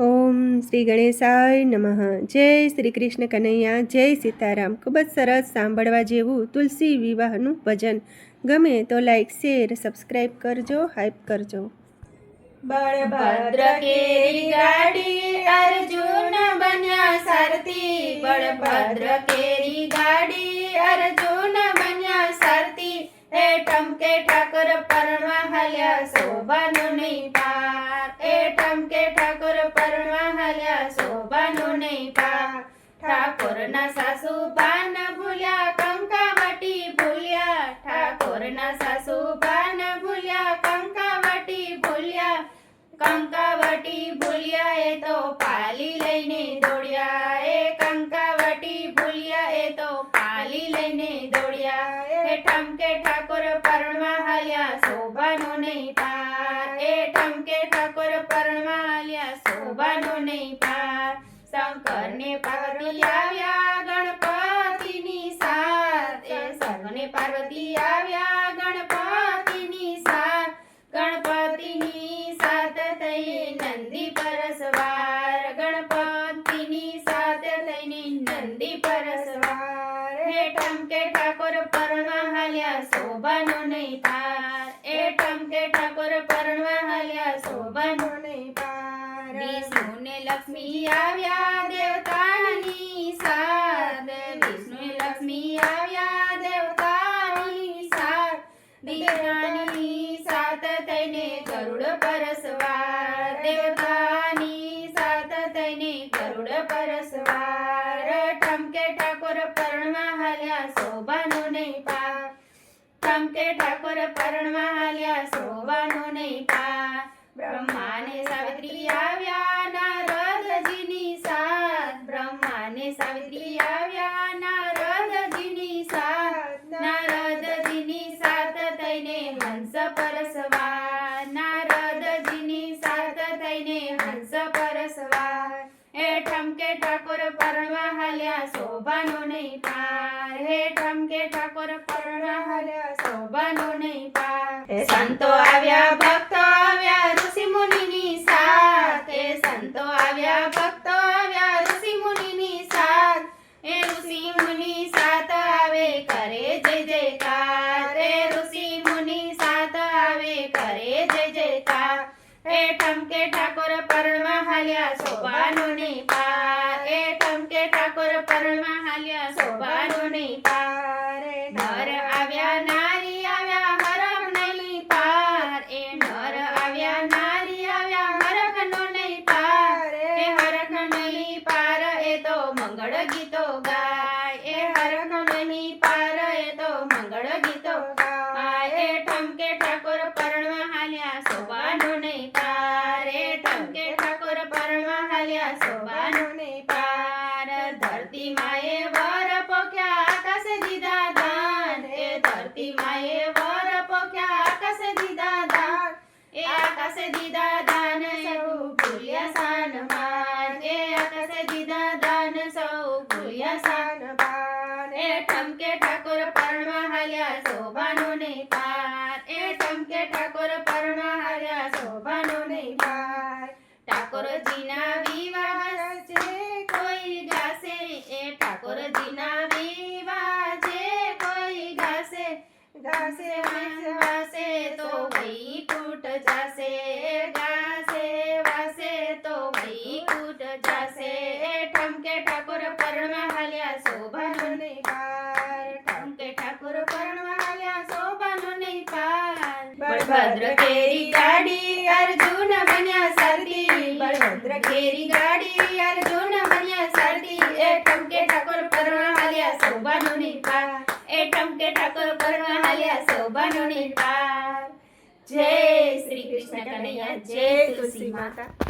ઓમ શ્રી ગણેશાય નમઃ. જય શ્રી કૃષ્ણ કનૈયા, જય સીતારામ. ખૂબ જ સરસ સાંભળવા જેવું તુલસી વિવાહનું ભજન. ગમે તો લાઈક શેર સબસ્ક્રાઈબ કરજો હાઈપ કરજો. બળભદ્ર કેરી ગાડી અર્જુન બન્યા સારથી. બળભદ્ર પાર એ ટમકે ઠાકર પરણવા હાલ્યા શોભાનો નહીં પાર ઠાકોરના સાસુ પાન ભૂલ્યા, કંકાવટી ભૂલ્યા, ઠાકોરના સાસુ પાન ભૂલ્યા, કંકાવટી ભૂલ્યા કંકાવટી ભૂલ્યા, એ તો પાલી લઈને દોડ્યા, એ કંકાવટી ભૂલ્યા, એ તો પાલી લઈને દોડ્યા, એ ઠમકે ઠાકોર પરણવા હાલ્યા, શોભાનો નહીં પાર, એ ઠમકે ઠાકોર પરણવા હાલ્યા, શોભાનો નહીં પાર, શંકરને પાર્વતી આવ્યા ગણપતિની સાથ એ સર્વને પાર્વતી આવ્યા ગણપતિની સાથ ગણપતિની સાથ થઈ નંદી પરસવાર ગણપતિની સાથ થઈને નંદી પરસવાર હે ઠમકે ઠાકોર પરણવા હાલ્યા શોભાનો નહીં પાર. એ ટમકે ઠાકોર પરણવા હાલ્યા શોભાનો નહીં પાર. વિષ્ણુ ને લક્ષ્મી આવ્યા દેવતાની સાર. વિષ્ણુ લક્ષ્મી આવ્યા દેવતાની સાથ દેવતાની સાથ થઈને ગરુડ પરસવાર દેવતાની સાથ થઈને ગરુડ પરસવાર ઠમકે ઠાકોર પરણવા હાલ્યા શોભાનો નહીં પાર ઠમકે ઠાકોર પરણવા હાલ્યા શોભાનો નહીં પા બ્રહ્માને સાવિત્રી આવ્યા, નારદજીની સાથ. બ્રહ્માને સાવિત્રી આવ્યા, નારદજીની સાથ. નારદજીની સાથ થઈને હંસ પરસવાર નારદજીની સાથ થઈને હંસ પરસવાર હે ઠમકે ઠાકોર પરણવા હાલ્યા શોભાનો નહીં પાર. હે ટમકે ઠાકોર પરણવા હાલ્યા શોભાનો નહીં પાર. હે સંતો આવ્યા ભક્તો આવ્યા ઋષિ મુનિની સાથ. હે સંતો આવ્યા ભક્તો આવ્યા ઋષિ મુનિની સાથ. હે ઋષિ મુનિ સાથ આવે કરે જય જયકાર. હે ઋષિ મુનિ સાથ આવે કરે જય જયકાર. હે ટમકે ઠાકોર પરણવા હાલ્યા શોભાનો નહીં પાર એ ઠમકે ઠાકોર પરણવા હાલ્યા શોભાનો નહીં પાર એ નર આવ્યા નારી આવ્યા હરખ નહીં પાર એ નર આવ્યા નારી આવ્યા હરખનો નહીં પાર એ હરખ નહીં પાર એ તો મંગળ ગીતો ગાય, એ હરખ નહીં પાર એ તો મંગળ ગીતો ગાય. એ ઠમકે ઠાકોર પરણવા હાલ્યા શોભાનો નહીં પાર. એ ઠમકે ઠાકોર પરણવા હાલ્યા શોભાનો નહીં પાર. ધરતી માએ વર પોખ્યા, આકાશે દીધા દાન. એ ધરતી માએ વર પોખ્યા, આકાશે દીધા દાન. એ આકાશે દીધા દાન સૌ ભૂલ્યા સાન માન એ આકાશે દીધા દાન સૌ ભૂલ્યા સાન પાન એ ઠમકે ઠાકોર ઠાકોર પરણા કોઈ ગાશે ગાશે વાસે તો ભાઈ કૂટ જાશે, ગાશે વાસે તો ભાઈ કૂટ જાશે. ઠમકે ઠાકોર પરણવા હાલ્યા શોભાનો નહીં પાર ઠમકે ઠાકોર પરણવા હાલ્યા શોભાનો નહીં પાર બળભદ્ર કેરી ગાડી અર્જુન બન્યા સારથી. બળભદ્ર કેરી ગાડી અર્જુન બન્યા સારથી. એ ટમકે ઠાકોર પરણવા હાલ્યા શોભાનો નહીં પાર એ ટમકે ઠાકોર પરણવા હાલ્યા શોભાનો નહીં પાર જય શ્રી કૃષ્ણ કનૈયા, જય તુલસી માતા.